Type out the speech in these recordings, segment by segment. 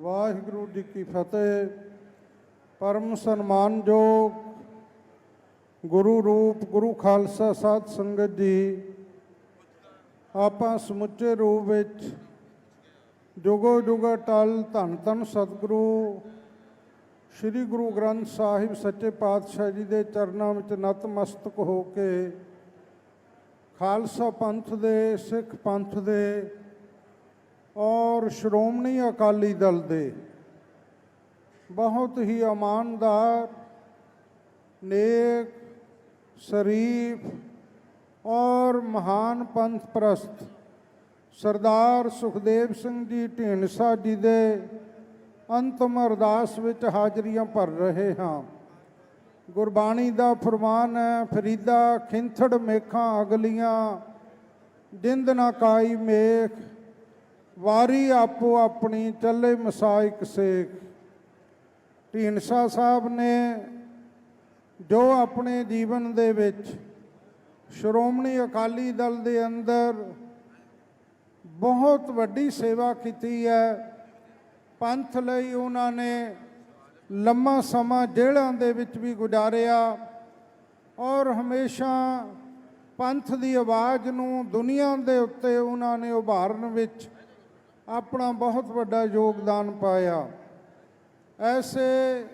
ਵਾਹਿਗੁਰੂ ਜੀ ਕੀ ਫਤਿਹ। ਪਰਮ ਸਨਮਾਨਯੋਗ ਗੁਰੂ ਰੂਪ, ਗੁਰੂ ਖਾਲਸਾ ਸਾਧ ਸੰਗਤ ਜੀ, ਆਪਾਂ ਸਮੁੱਚੇ ਰੂਪ ਵਿੱਚ ਜੁਗੋ ਜੁਗਾ ਟਲ ਧੰਨ ਧੰਨ ਸਤਿਗੁਰੂ, ਸ੍ਰੀ ਗੁਰੂ ਗ੍ਰੰਥ ਸਾਹਿਬ ਸੱਚੇ ਪਾਤਸ਼ਾਹ ਜੀ ਦੇ ਚਰਨਾਂ ਵਿੱਚ ਨਤਮਸਤਕ ਹੋ ਕੇ ਖਾਲਸਾ ਪੰਥ ਦੇ, ਸਿੱਖ ਪੰਥ ਦੇ ਔਰ ਸ਼੍ਰੋਮਣੀ ਅਕਾਲੀ ਦਲ ਦੇ ਬਹੁਤ ਹੀ ਇਮਾਨਦਾਰ, ਨੇਕ, ਸ਼ਰੀਫ ਔਰ ਮਹਾਨ ਪੰਥ ਪ੍ਰਸਤ ਸਰਦਾਰ ਸੁਖਦੇਵ ਸਿੰਘ ਜੀ ਢੀਂਡਸਾ ਜੀ ਦੇ ਅੰਤਮ ਅਰਦਾਸ ਵਿੱਚ ਹਾਜ਼ਰੀਆਂ ਭਰ ਰਹੇ ਹਾਂ। ਗੁਰਬਾਣੀ ਦਾ ਫਰਮਾਨ ਹੈ, ਫਰੀਦਾ ਖਿੰਥੜ ਮੇਖਾਂ ਅਗਲੀਆਂ, ਜਿੰਦ ਨਾ ਕਾਈ ਮੇਖ ਵਾਰੀ ਆਪੋ ਆਪਣੀ ਚੱਲੇ ਮਸਾਇਕ ਸੇਖ। ਢੀਂਡਸਾ ਸਾਹਿਬ ਨੇ ਜੋ ਆਪਣੇ ਜੀਵਨ ਦੇ ਵਿੱਚ ਸ਼੍ਰੋਮਣੀ ਅਕਾਲੀ ਦਲ ਦੇ ਅੰਦਰ ਬਹੁਤ ਵੱਡੀ ਸੇਵਾ ਕੀਤੀ ਹੈ, ਪੰਥ ਲਈ ਉਹਨਾਂ ਨੇ ਲੰਮਾ ਸਮਾਂ ਜੇਲ੍ਹਾਂ ਦੇ ਵਿੱਚ ਵੀ ਗੁਜ਼ਾਰਿਆ ਔਰ ਹਮੇਸ਼ਾ ਪੰਥ ਦੀ ਆਵਾਜ਼ ਨੂੰ ਦੁਨੀਆ ਦੇ ਉੱਤੇ ਉਹਨਾਂ ਨੇ ਉਭਾਰਨ ਵਿੱਚ ਆਪਣਾ ਬਹੁਤ ਵੱਡਾ ਯੋਗਦਾਨ ਪਾਇਆ। ਐਸੇ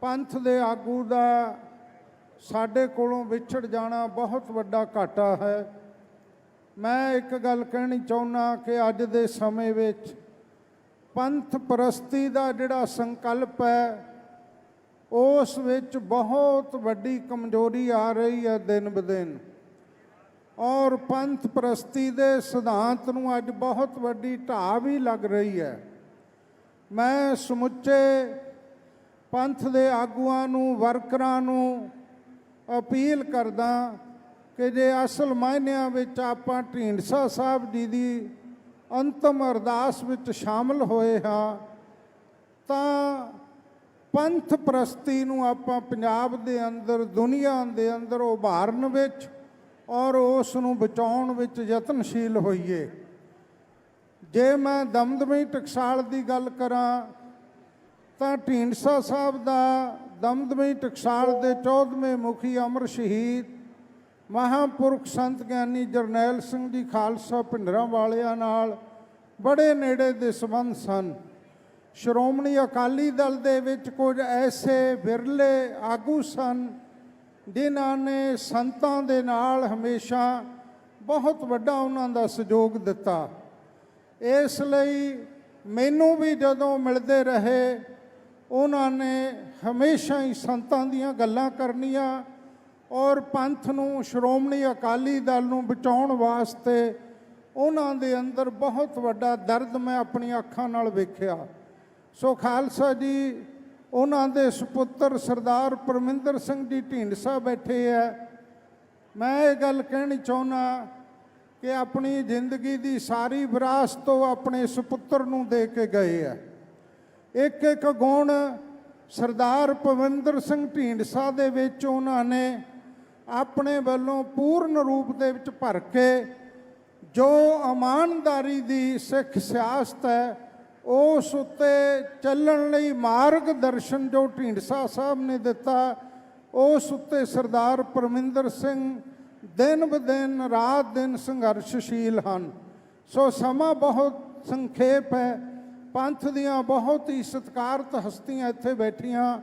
ਪੰਥ ਦੇ ਆਗੂ ਦਾ ਸਾਡੇ ਕੋਲੋਂ ਵਿਛੜ ਜਾਣਾ ਬਹੁਤ ਵੱਡਾ ਘਾਟਾ ਹੈ। ਮੈਂ ਇੱਕ ਗੱਲ ਕਹਿਣੀ ਚਾਹੁੰਦਾ ਕਿ ਅੱਜ ਦੇ ਸਮੇਂ ਵਿੱਚ ਪੰਥ ਪ੍ਰਸਤੀ ਦਾ ਜਿਹੜਾ ਸੰਕਲਪ ਹੈ, ਉਸ ਵਿੱਚ ਬਹੁਤ ਵੱਡੀ ਕਮਜ਼ੋਰੀ ਆ ਰਹੀ ਹੈ ਦਿਨ ਬਦਿਨ ਔਰ ਪੰਥ ਪ੍ਰਸਤੀ ਦੇ ਸਿਧਾਂਤ ਨੂੰ ਅੱਜ ਬਹੁਤ ਵੱਡੀ ਢਾਹ ਵੀ ਲੱਗ ਰਹੀ ਹੈ। ਮੈਂ ਸਮੁੱਚੇ ਪੰਥ ਦੇ ਆਗੂਆਂ ਨੂੰ, ਵਰਕਰਾਂ ਨੂੰ ਅਪੀਲ ਕਰਦਾ ਕਿ ਜੇ ਅਸਲ ਮਾਇਨਿਆਂ ਵਿੱਚ ਆਪਾਂ ਢੀਂਡਸਾ ਸਾਹਿਬ ਜੀ ਦੀ ਅੰਤਮ ਅਰਦਾਸ ਵਿੱਚ ਸ਼ਾਮਲ ਹੋਏ ਹਾਂ, ਤਾਂ ਪੰਥ ਪ੍ਰਸਤੀ ਨੂੰ ਆਪਾਂ ਪੰਜਾਬ ਦੇ ਅੰਦਰ, ਦੁਨੀਆ ਦੇ ਅੰਦਰ ਉਭਾਰਨ ਵਿੱਚ ਔਰ ਉਸ ਨੂੰ ਬਚਾਉਣ ਵਿੱਚ ਯਤਨਸ਼ੀਲ ਹੋਈਏ। ਜੇ ਮੈਂ ਦਮਦਮੀ ਟਕਸਾਲ ਦੀ ਗੱਲ ਕਰਾਂ, ਤਾਂ ਢੀਂਡਸਾ ਸਾਹਿਬ ਦਾ ਦਮਦਮੀ ਟਕਸਾਲ ਦੇ 14ਵੇਂ ਮੁਖੀ ਅਮਰ ਸ਼ਹੀਦ ਮਹਾਪੁਰਖ ਸੰਤ ਗਿਆਨੀ ਜਰਨੈਲ ਸਿੰਘ ਜੀ ਖਾਲਸਾ ਭਿੰਡਰਾਂ ਵਾਲਿਆਂ ਨਾਲ ਬੜੇ ਨੇੜੇ ਦੇ ਸੰਬੰਧ ਸਨ। ਸ਼੍ਰੋਮਣੀ ਅਕਾਲੀ ਦਲ ਦੇ ਵਿੱਚ ਕੁਝ ਐਸੇ ਵਿਰਲੇ ਆਗੂ ਸਨ ਜਿਨ੍ਹਾਂ ਨੇ ਸੰਤਾਂ ਦੇ ਨਾਲ ਹਮੇਸ਼ਾ ਬਹੁਤ ਵੱਡਾ ਉਹਨਾਂ ਦਾ ਸਹਿਯੋਗ ਦਿੱਤਾ। ਇਸ ਲਈ ਮੈਨੂੰ ਵੀ ਜਦੋਂ ਮਿਲਦੇ ਰਹੇ, ਉਹਨਾਂ ਨੇ ਹਮੇਸ਼ਾ ਹੀ ਸੰਤਾਂ ਦੀਆਂ ਗੱਲਾਂ ਕਰਨੀਆਂ ਔਰ ਪੰਥ ਨੂੰ, ਸ਼੍ਰੋਮਣੀ ਅਕਾਲੀ ਦਲ ਨੂੰ ਬਚਾਉਣ ਵਾਸਤੇ ਉਹਨਾਂ ਦੇ ਅੰਦਰ ਬਹੁਤ ਵੱਡਾ ਦਰਦ ਮੈਂ ਆਪਣੀਆਂ ਅੱਖਾਂ ਨਾਲ ਵੇਖਿਆ। ਸੋ ਖਾਲਸਾ ਜੀ ਉਹਨਾਂ ਦੇ ਸੁਪੁੱਤਰ ਸਰਦਾਰ ਪਰਮਿੰਦਰ ਸਿੰਘ ਜੀ ਢੀਂਡਸਾ ਬੈਠੇ ਹੈ ਮੈਂ ਇਹ ਗੱਲ ਕਹਿਣੀ ਚਾਹੁੰਦਾ ਕਿ ਆਪਣੀ ਜ਼ਿੰਦਗੀ ਦੀ ਸਾਰੀ ਵਿਰਾਸਤ ਉਹ ਆਪਣੇ ਸੁਪੁੱਤਰ ਨੂੰ ਦੇ ਕੇ ਗਏ ਹੈ ਇੱਕ ਇੱਕ ਗੁਣ ਸਰਦਾਰ ਪਵਿੰਦਰ ਸਿੰਘ ਢੀਂਡਸਾ ਦੇ ਵਿੱਚ ਉਹਨਾਂ ਨੇ ਆਪਣੇ ਵੱਲੋਂ ਪੂਰਨ ਰੂਪ ਦੇ ਵਿੱਚ ਭਰ ਕੇ ਜੋ ਇਮਾਨਦਾਰੀ ਦੀ ਸਿੱਖ ਸਿਆਸਤ ਹੈ ਉਸ ਉੱਤੇ ਚੱਲਣ ਲਈ ਮਾਰਗ ਦਰਸ਼ਨ ਜੋ ਢੀਂਡਸਾ ਸਾਹਿਬ ਨੇ ਦਿੱਤਾ, ਉਸ ਉੱਤੇ ਸਰਦਾਰ ਪਰਮਿੰਦਰ ਸਿੰਘ ਦਿਨ ਬਦਿਨ ਰਾਤ ਦਿਨ ਸੰਘਰਸ਼ਸ਼ੀਲ ਹਨ। ਸੋ ਸਮਾਂ ਬਹੁਤ ਸੰਖੇਪ ਹੈ, ਪੰਥ ਦੀਆਂ ਬਹੁਤ ਹੀ ਸਤਿਕਾਰਤ ਹਸਤੀਆਂ ਇੱਥੇ ਬੈਠੀਆਂ।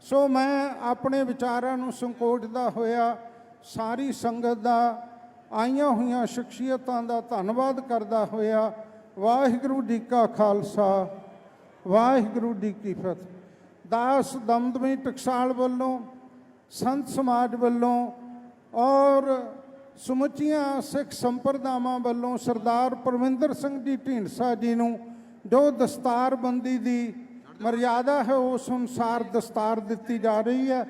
ਸੋ ਮੈਂ ਆਪਣੇ ਵਿਚਾਰਾਂ ਨੂੰ ਸੰਕੋਚਦਾ ਹੋਇਆ ਸਾਰੀ ਸੰਗਤ ਦਾ, ਆਈਆਂ ਹੋਈਆਂ ਸ਼ਖਸੀਅਤਾਂ ਦਾ ਧੰਨਵਾਦ ਕਰਦਾ ਹੋਇਆ। ਵਾਹਿਗੁਰੂ ਜੀ ਕਾ ਖਾਲਸਾ, ਵਾਹਿਗੁਰੂ ਜੀ ਕੀ ਫਤਿਹ। ਦਾਸ ਦਮਦਮੀ ਟਕਸਾਲ ਵੱਲੋਂ, ਸੰਤ ਸਮਾਜ ਵੱਲੋਂ ਔਰ ਸਮੁੱਚੀਆਂ ਸਿੱਖ ਸੰਪਰਦਾਵਾਂ ਵੱਲੋਂ ਸਰਦਾਰ ਪਰਵਿੰਦਰ ਸਿੰਘ ਜੀ ਢੀਂਡਸਾ ਜੀ ਨੂੰ ਜੋ ਦਸਤਾਰਬੰਦੀ ਦੀ ਮਰਿਆਦਾ ਹੈ, ਉਸ ਅਨੁਸਾਰ ਦਸਤਾਰ ਦਿੱਤੀ ਜਾ ਰਹੀ ਹੈ।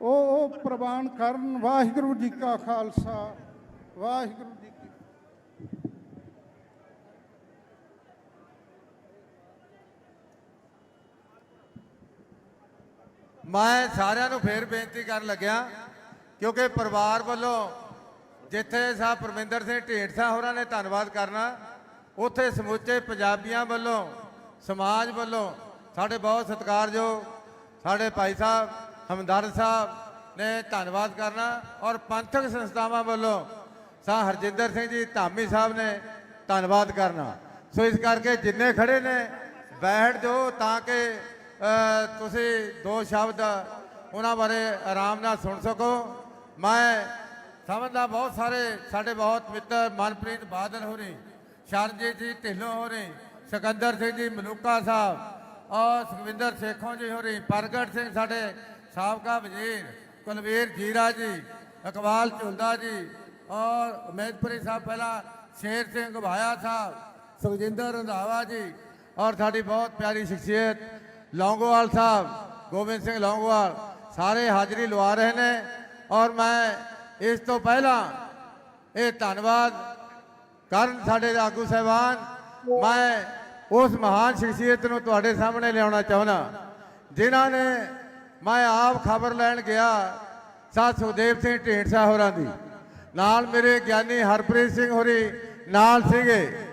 ਉਹ ਉਹ ਪ੍ਰਵਾਨ ਕਰਨ ਵਾਹਿਗੁਰੂ ਜੀ ਕਾ ਖਾਲਸਾ, ਵਾਹਿਗੁਰੂ ਜੀ ਮੈਂ ਸਾਰਿਆਂ ਨੂੰ ਫੇਰ ਬੇਨਤੀ ਕਰਨ ਲੱਗਿਆ, ਕਿਉਂਕਿ ਪਰਿਵਾਰ ਵੱਲੋਂ ਜਿੱਥੇ ਸਾਹਿਬ ਪਰਮਿੰਦਰ ਸਿੰਘ ਢੇਡਸਾ ਹੋਰਾਂ ਨੇ ਧੰਨਵਾਦ ਕਰਨਾ, ਉੱਥੇ ਸਮੁੱਚੇ ਪੰਜਾਬੀਆਂ ਵੱਲੋਂ, ਸਮਾਜ ਵੱਲੋਂ ਸਾਡੇ ਬਹੁਤ ਸਤਿਕਾਰਯੋਗ ਸਾਡੇ ਭਾਈ ਸਾਹਿਬ, ਹਮਦਰਦ ਸਾਹਿਬ ਨੇ ਧੰਨਵਾਦ ਕਰਨਾ ਔਰ ਪੰਥਕ ਸੰਸਥਾਵਾਂ ਵੱਲੋਂ ਸਾਹ ਹਰਜਿੰਦਰ ਸਿੰਘ ਜੀ, ਧਾਮੀ ਸਾਹਿਬ ਨੇ ਧੰਨਵਾਦ ਕਰਨਾ। ਸੋ ਇਸ ਕਰਕੇ ਜਿੰਨੇ ਖੜੇ ਨੇ, ਬੈਠ ਜਾਓ ਤਾਂ ਕਿ ਤੁਸੀਂ ਦੋ ਸ਼ਬਦ ਉਹਨਾਂ ਬਾਰੇ ਆਰਾਮ ਨਾਲ ਸੁਣ ਸਕੋ। ਮੈਂ ਸਮਝਦਾ ਬਹੁਤ ਸਾਰੇ ਸਾਡੇ ਬਹੁਤ ਮਿੱਤਰ ਮਨਪ੍ਰੀਤ ਬਾਦਲ ਹੋਰੀ, ਸ਼ਰਨਜੀਤ ਜੀ ਢਿੱਲੋਂ ਹੋਰੀ, ਸਿਕੰਦਰ ਸਿੰਘ ਜੀ ਮਲੂਕਾ ਸਾਹਿਬ, ਔਰ ਸੁਖਵਿੰਦਰ ਸੇਖੋਂ ਜੀ ਹੋਰੀ, ਪ੍ਰਗਟ ਸਿੰਘ ਸਾਡੇ ਸਾਬਕਾ ਵਜ਼ੀਰ ਕੁਲਵੀਰ ਜੀਰਾ ਜੀ, ਇਕਬਾਲ ਝੁੰਦਾ ਜੀ, ਔਰ ਉਮੇਦਪੁਰੀ ਸਾਹਿਬ ਪਹਿਲਾਂ ਸ਼ੇਰ ਸਿੰਘ ਭਾਇਆ ਸਾਹਿਬ, ਸੁਖਜਿੰਦਰ ਰੰਧਾਵਾ ਜੀ, ਔਰ ਸਾਡੀ ਬਹੁਤ ਪਿਆਰੀ ਸ਼ਖਸੀਅਤ ਲੌਂਗੋਵਾਲ ਸਾਹਿਬ, ਗੋਬਿੰਦ ਸਿੰਘ ਲੌਂਗੋਵਾਲ, ਸਾਰੇ ਹਾਜ਼ਰੀ ਲਵਾ ਰਹੇ ਨੇ ਔਰ ਮੈਂ ਇਸ ਤੋਂ ਪਹਿਲਾਂ ਇਹ ਧੰਨਵਾਦ ਕਰਨ ਸਾਡੇ ਆਗੂ ਸਾਹਿਬਾਨ, ਮੈਂ ਉਸ ਮਹਾਨ ਸ਼ਖਸੀਅਤ ਨੂੰ ਤੁਹਾਡੇ ਸਾਹਮਣੇ ਲਿਆਉਣਾ ਚਾਹੁੰਦਾ, ਜਿਨ੍ਹਾਂ ਨੇ ਮੈਂ ਆਪ ਖਬਰ ਲੈਣ ਗਿਆ ਸਾਧ ਸੁਖਦੇਵ ਸਿੰਘ ਢੀਂਡਸਾ ਹੋਰਾਂ ਦੀ, ਨਾਲ ਮੇਰੇ ਗਿਆਨੀ ਹਰਪ੍ਰੀਤ ਸਿੰਘ ਹੋਰੀ ਨਾਲ ਸੀਗੇ,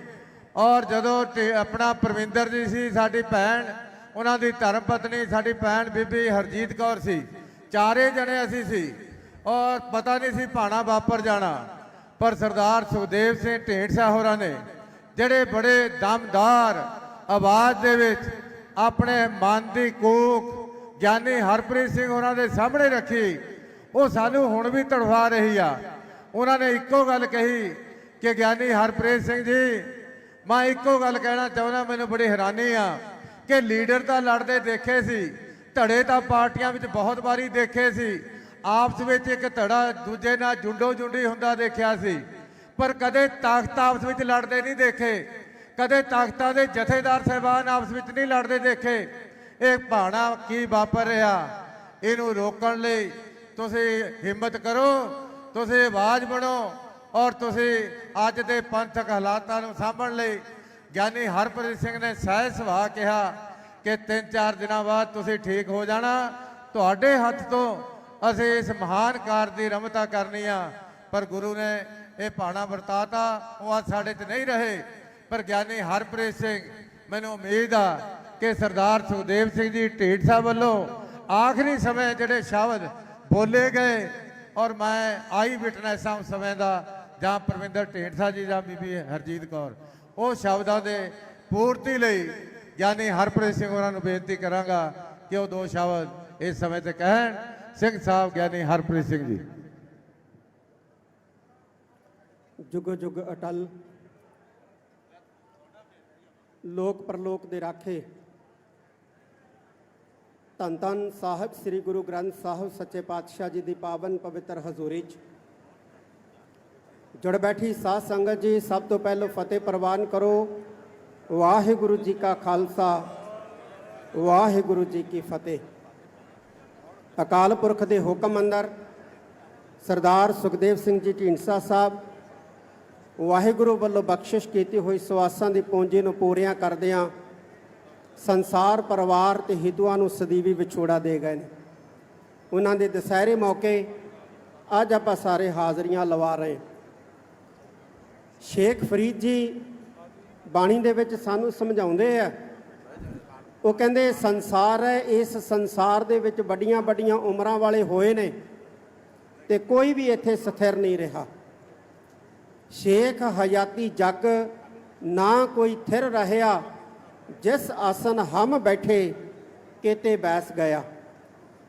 ਔਰ ਜਦੋਂ ਢੀ- ਆਪਣਾ ਪਰਵਿੰਦਰ ਜੀ ਸੀ, ਸਾਡੀ ਭੈਣ ਉਹਨਾਂ ਦੀ ਧਰਮ ਪਤਨੀ ਸਾਡੀ ਭੈਣ ਬੀਬੀ ਹਰਜੀਤ ਕੌਰ ਸੀ। ਚਾਰੇ ਜਣੇ ਅਸੀਂ ਸੀ। ਔਰ ਪਤਾ ਨਹੀਂ ਸੀ ਭਾਣਾ ਵਾਪਰ ਜਾਣਾ, ਪਰ ਸਰਦਾਰ ਸੁਖਦੇਵ ਸਿੰਘ ਢੇਂਡਸਾ ਹੋਰਾਂ ਨੇ, ਜਿਹੜੇ ਬੜੇ ਦਮਦਾਰ ਆਵਾਜ਼ ਦੇ ਵਿੱਚ ਆਪਣੇ ਮਨ ਦੀ ਕੋਖ ਗਿਆਨੀ ਹਰਪ੍ਰੀਤ ਸਿੰਘ ਹੋਰਾਂ ਦੇ ਸਾਹਮਣੇ ਰੱਖੀ, ਉਹ ਸਾਨੂੰ ਹੁਣ ਵੀ ਤੜਫਾ ਰਹੀ ਆ। ਉਹਨਾਂ ਨੇ ਇੱਕੋ ਗੱਲ ਕਹੀ ਕਿ ਗਿਆਨੀ ਹਰਪ੍ਰੀਤ ਸਿੰਘ ਜੀ, ਮੈਂ ਇੱਕੋ ਗੱਲ ਕਹਿਣਾ ਚਾਹੁੰਦਾ, ਮੈਨੂੰ ਬੜੀ ਹੈਰਾਨੀ ਆ। ਕਿ ਲੀਡਰ ਤਾਂ ਲੜਦੇ ਦੇਖੇ ਸੀ, ਧੜੇ ਤਾਂ ਪਾਰਟੀਆਂ ਵਿੱਚ ਬਹੁਤ ਵਾਰੀ ਦੇਖੇ ਸੀ। ਆਪਸ ਵਿੱਚ ਇੱਕ ਧੜਾ ਦੂਜੇ ਨਾਲ ਜੁੰਡੋ ਜੁੰਡੀ ਹੁੰਦਾ ਦੇਖਿਆ ਸੀ। ਪਰ ਕਦੇ ਤਾਕਤ ਆਪਸ ਵਿੱਚ ਲੜਦੇ ਨਹੀਂ ਦੇਖੇ। ਕਦੇ ਤਾਕਤਾਂ ਦੇ ਜਥੇਦਾਰ ਸਹਿਬਾਨ ਆਪਸ ਵਿੱਚ ਨਹੀਂ ਲੜਦੇ ਦੇਖੇ। ਇਹ ਭਾਣਾ ਕੀ ਵਾਪਰ ਰਿਹਾ? ਇਹਨੂੰ ਰੋਕਣ ਲਈ ਤੁਸੀਂ ਹਿੰਮਤ ਕਰੋ, ਤੁਸੀਂ ਆਵਾਜ਼ ਬਣੋ ਔਰ ਤੁਸੀਂ ਅੱਜ ਦੇ ਪੰਥਕ ਹਾਲਾਤਾਂ ਨੂੰ ਸਾਂਭਣ ਲਈ ਗਿਆਨੀ ਹਰਪ੍ਰੀਤ ਸਿੰਘ ਨੇ ਸਹਿ ਸੁਭਾਅ ਕਿਹਾ ਕਿ ਤਿੰਨ ਚਾਰ ਦਿਨਾਂ ਬਾਅਦ ਤੁਸੀਂ ਠੀਕ ਹੋ ਜਾਣਾ। ਤੁਹਾਡੇ ਹੱਥ ਤੋਂ ਅਸੀਂ ਇਸ ਮਹਾਨ ਕਾਰ ਦੀ ਰਮਤਾ ਕਰਨੀ ਆ। ਪਰ ਗੁਰੂ ਨੇ ਇਹ ਪਾਣਾ ਵਰਤਾਤਾ, ਉਹ ਅੱਜ ਸਾਡੇ 'ਚ ਨਹੀਂ ਰਹੇ। ਪਰ ਗਿਆਨੀ ਹਰਪ੍ਰੀਤ ਸਿੰਘ, ਮੈਨੂੰ ਉਮੀਦ ਆ ਕਿ ਸਰਦਾਰ ਸੁਖਦੇਵ ਸਿੰਘ ਜੀ ਢੀਂਡਸਾ ਵੱਲੋਂ ਆਖਰੀ ਸਮੇਂ ਜਿਹੜੇ ਸ਼ਬਦ ਬੋਲੇ ਗਏ ਔਰ ਮੈਂ ਆਈ ਵਿਟਨੈਸ ਹਾਂ ਉਸ ਸਮੇਂ ਦਾ ਜਾਂ ਪਰਵਿੰਦਰ ਢੀਂਡਸਾ ਜੀ ਜਾਂ ਬੀਬੀ ਹਰਜੀਤ ਕੌਰ। ਉਹ ਸ਼ਬਦਾਂ ਦੇ ਪੂਰਤੀ ਲਈ ਗਿਆਨੀ ਹਰਪ੍ਰੀਤ ਸਿੰਘ ਉਹਨਾਂ ਨੂੰ ਬੇਨਤੀ ਕਰਾਂਗਾ ਕਿ ਉਹ ਦੋ ਸ਼ਬਦ ਇਸ ਸਮੇਂ ਤੇ ਕਹਿਣ। ਸਿੰਘ ਸਾਹਿਬ ਗਿਆਨੀ ਹਰਪ੍ਰੀਤ ਸਿੰਘ ਜੀ। ਜੁਗ ਜੁਗ ਅਟਲ, ਲੋਕ ਪਰਲੋਕ ਦੇ ਰਾਖੇ। ਧੰਨ ਧੰਨ ਸਾਹਿਬ, ਸ੍ਰੀ ਗੁਰੂ ਗ੍ਰੰਥ ਸਾਹਿਬ, ਸੱਚੇ ਪਾਤਸ਼ਾਹ ਜੀ ਦੀ ਪਾਵਨ ਪਵਿੱਤਰ ਹਜ਼ੂਰੀ 'ਚ। ਜੁੜ ਬੈਠੀ ਸਾਧ ਸੰਗਤ ਜੀ, ਸਭ ਤੋਂ ਪਹਿਲਾਂ ਫਤਿਹ ਪ੍ਰਵਾਨ ਕਰੋ। ਵਾਹਿਗੁਰੂ ਜੀ ਕਾ ਖਾਲਸਾ, ਵਾਹਿਗੁਰੂ ਜੀ ਕੀ ਫਤਿਹ। ਅਕਾਲ ਪੁਰਖ ਦੇ ਹੁਕਮ ਅੰਦਰ ਸਰਦਾਰ ਸੁਖਦੇਵ ਸਿੰਘ ਜੀ ਢੀਂਡਸਾ ਸਾਹਿਬ, ਵਾਹਿਗੁਰੂ ਵੱਲੋਂ ਬਖਸ਼ਿਸ਼ ਕੀਤੀ ਹੋਈ ਸਵਾਸਾਂ ਦੀ ਪੂੰਜੀ ਨੂੰ ਪੂਰੀਆਂ ਕਰਦਿਆਂ ਸੰਸਾਰ, ਪਰਿਵਾਰ ਤੇ ਹਿੰਦੂਆਂ ਨੂੰ ਸਦੀਵੀ ਵਿਛੋੜਾ ਦੇ ਗਏ ਨੇ। ਉਹਨਾਂ ਦੇ ਦਸਹਿਰੇ ਮੌਕੇ ਅੱਜ ਆਪਾਂ ਸਾਰੇ ਹਾਜ਼ਰੀਆਂ ਲਵਾ ਰਹੇ ਹਾਂ। ਸ਼ੇਖ ਫਰੀਦ ਜੀ ਬਾਣੀ ਦੇ ਵਿੱਚ ਸਾਨੂੰ ਸਮਝਾਉਂਦੇ ਆ। ਉਹ ਕਹਿੰਦੇ, ਸੰਸਾਰ ਹੈ, ਇਸ ਸੰਸਾਰ ਦੇ ਵਿੱਚ ਵੱਡੀਆਂ ਵੱਡੀਆਂ ਉਮਰਾਂ ਵਾਲੇ ਹੋਏ ਨੇ ਤੇ ਕੋਈ ਵੀ ਇੱਥੇ ਸਥਿਰ ਨਹੀਂ ਰਿਹਾ। ਸ਼ੇਖ ਹਯਾਤੀ ਜਗ ਨਾ ਕੋਈ ਥਿਰ ਰਹਿਆ, ਜਿਸ ਆਸਨ ਹਮ ਬੈਠੇ, ਕਿਤੇ ਬੈਸ ਗਿਆ।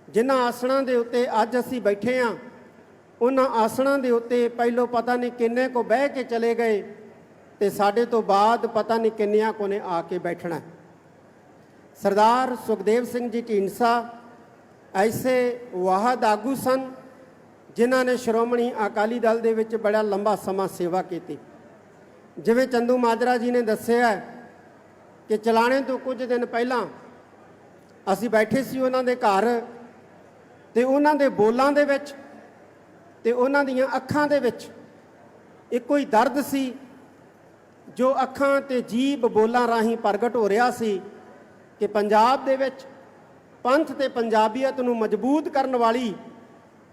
ਜਿਨ੍ਹਾਂ ਆਸਣਾਂ ਦੇ ਉੱਤੇ ਅੱਜ ਅਸੀਂ ਬੈਠੇ ਆ ਉਹਨਾਂ ਆਸਣਾਂ ਦੇ ਉੱਤੇ ਪਹਿਲੋਂ ਪਤਾ ਨਹੀਂ ਕਿੰਨੇ ਕੋ ਬਹਿ ਕੇ ਚਲੇ ਗਏ ਤੇ ਸਾਡੇ ਤੋਂ ਬਾਅਦ ਪਤਾ ਨਹੀਂ ਕਿੰਨਿਆਂ ਕੋ ਨੇ ਆ ਕੇ ਬੈਠਣਾ। ਸਰਦਾਰ ਸੁਖਦੇਵ ਸਿੰਘ ਜੀ ਢੀਂਡਸਾ ਐਸੇ ਵਾਹਦ ਆਗੂ ਸਨ ਜਿਨ੍ਹਾਂ ਨੇ ਸ਼੍ਰੋਮਣੀ ਅਕਾਲੀ ਦਲ ਦੇ ਵਿੱਚ ਬੜਾ ਲੰਬਾ ਸਮਾਂ ਸੇਵਾ ਕੀਤੀ। ਜਿਵੇਂ ਚੰਦੂ ਮਾਜਰਾ ਜੀ ਨੇ ਦੱਸਿਆ ਕਿ ਚਲਾਣੇ ਤੋਂ ਕੁਝ ਦਿਨ ਪਹਿਲਾਂ ਅਸੀਂ ਬੈਠੇ ਸੀ ਉਹਨਾਂ ਦੇ ਘਰ ਤੇ ਉਹਨਾਂ ਦੇ ਬੋਲਾਂ ਦੇ ਵਿੱਚ ਤੇ ਉਹਨਾਂ ਦੀਆਂ ਅੱਖਾਂ ਦੇ ਵਿੱਚ ਇੱਕੋ ਹੀ ਦਰਦ ਸੀ, ਜੋ ਅੱਖਾਂ ਤੇ ਜੀਬ ਬੋਲਾਂ ਰਾਹੀਂ ਪ੍ਰਗਟ ਹੋ ਰਿਹਾ ਸੀ ਕਿ ਪੰਜਾਬ ਦੇ ਵਿੱਚ ਪੰਥ ਤੇ ਪੰਜਾਬੀਅਤ ਨੂੰ ਮਜ਼ਬੂਤ ਕਰਨ ਵਾਲੀ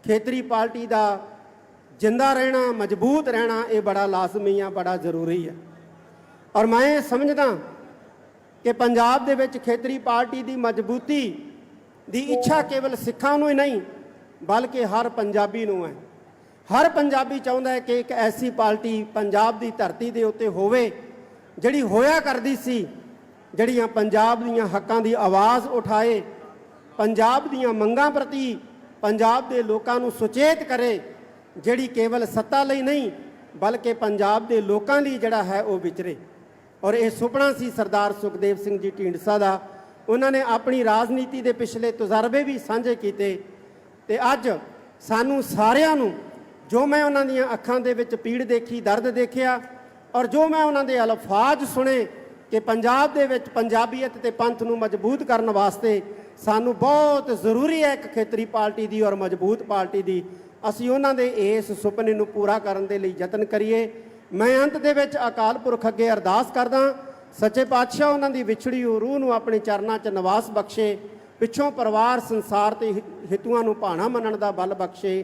ਖੇਤਰੀ ਪਾਰਟੀ ਦਾ ਜਿੰਦਾ ਰਹਿਣਾ, ਮਜ਼ਬੂਤ ਰਹਿਣਾ ਇਹ ਬੜਾ ਲਾਜ਼ਮੀ ਆ, ਬੜਾ ਜ਼ਰੂਰੀ ਹੈ ਔਰ ਮੈਂ ਇਹ ਸਮਝਦਾ ਕਿ ਪੰਜਾਬ ਦੇ ਵਿੱਚ ਖੇਤਰੀ ਪਾਰਟੀ ਦੀ ਮਜ਼ਬੂਤੀ ਦੀ ਇੱਛਾ ਕੇਵਲ ਸਿੱਖਾਂ ਨੂੰ ਹੀ ਨਹੀਂ, ਬਲਕਿ ਹਰ ਪੰਜਾਬੀ ਨੂੰ ਹੈ। ਹਰ ਪੰਜਾਬੀ ਚਾਹੁੰਦਾ ਹੈ ਕਿ ਇੱਕ ਐਸੀ ਪਾਰਟੀ ਪੰਜਾਬ ਦੀ ਧਰਤੀ ਦੇ ਉੱਤੇ ਹੋਵੇ, ਜਿਹੜੀ ਹੋਇਆ ਕਰਦੀ ਸੀ, ਜਿਹੜੀਆਂ ਪੰਜਾਬ ਦੀਆਂ ਹੱਕਾਂ ਦੀ ਆਵਾਜ਼ ਉਠਾਏ, ਪੰਜਾਬ ਦੀਆਂ ਮੰਗਾਂ ਪ੍ਰਤੀ ਪੰਜਾਬ ਦੇ ਲੋਕਾਂ ਨੂੰ ਸੁਚੇਤ ਕਰੇ, ਜਿਹੜੀ ਕੇਵਲ ਸੱਤਾ ਲਈ ਨਹੀਂ, ਬਲਕਿ ਪੰਜਾਬ ਦੇ ਲੋਕਾਂ ਲਈ ਜਿਹੜਾ ਹੈ ਉਹ ਵਿਚਰੇ। ਔਰ ਇਹ ਸੁਪਨਾ ਸੀ ਸਰਦਾਰ ਸੁਖਦੇਵ ਸਿੰਘ ਜੀ ਢੀਂਡਸਾ ਦਾ। ਉਹਨਾਂ ਨੇ ਆਪਣੀ ਰਾਜਨੀਤੀ ਦੇ ਪਿਛਲੇ ਤਜਰਬੇ ਵੀ ਸਾਂਝੇ ਕੀਤੇ ਤੇ ਅੱਜ ਸਾਨੂੰ ਸਾਰਿਆਂ ਨੂੰ ਜੋ ਮੈਂ ਉਹਨਾਂ ਦੀਆਂ ਅੱਖਾਂ ਦੇ ਵਿੱਚ ਪੀੜ ਦੇਖੀ, ਦਰਦ ਦੇਖਿਆ ਔਰ ਜੋ ਮੈਂ ਉਹਨਾਂ ਦੇ ਅਲਫਾਜ਼ ਸੁਣੇ ਕਿ ਪੰਜਾਬ ਦੇ ਵਿੱਚ ਪੰਜਾਬੀਅਤ ਤੇ ਪੰਥ ਨੂੰ ਮਜ਼ਬੂਤ ਕਰਨ ਵਾਸਤੇ ਸਾਨੂੰ ਬਹੁਤ ਜ਼ਰੂਰੀ ਹੈ ਇੱਕ ਖੇਤਰੀ ਪਾਰਟੀ ਦੀ ਔਰ ਮਜ਼ਬੂਤ ਪਾਰਟੀ ਦੀ। ਅਸੀਂ ਉਹਨਾਂ ਦੇ ਇਸ ਸੁਪਨੇ ਨੂੰ ਪੂਰਾ ਕਰਨ ਦੇ ਲਈ ਯਤਨ ਕਰੀਏ। ਮੈਂ ਅੰਤ ਦੇ ਵਿੱਚ ਅਕਾਲ ਪੁਰਖ ਅੱਗੇ ਅਰਦਾਸ ਕਰਦਾ ਸੱਚੇ ਪਾਤਸ਼ਾਹ ਉਹਨਾਂ ਦੀ ਵਿਛੜੀ ਰੂਹ ਨੂੰ ਆਪਣੇ ਚਰਨਾਂ 'ਚ ਨਿਵਾਸ ਬਖਸ਼ੇ, ਪਿੱਛੋਂ ਪਰਿਵਾਰ ਸੰਸਾਰ ਤੇ ਹਿ- ਹਿਤੂਆਂ ਨੂੰ ਭਾਣਾ ਮੰਨਣ ਦਾ ਬਲ ਬਖਸ਼ੇ।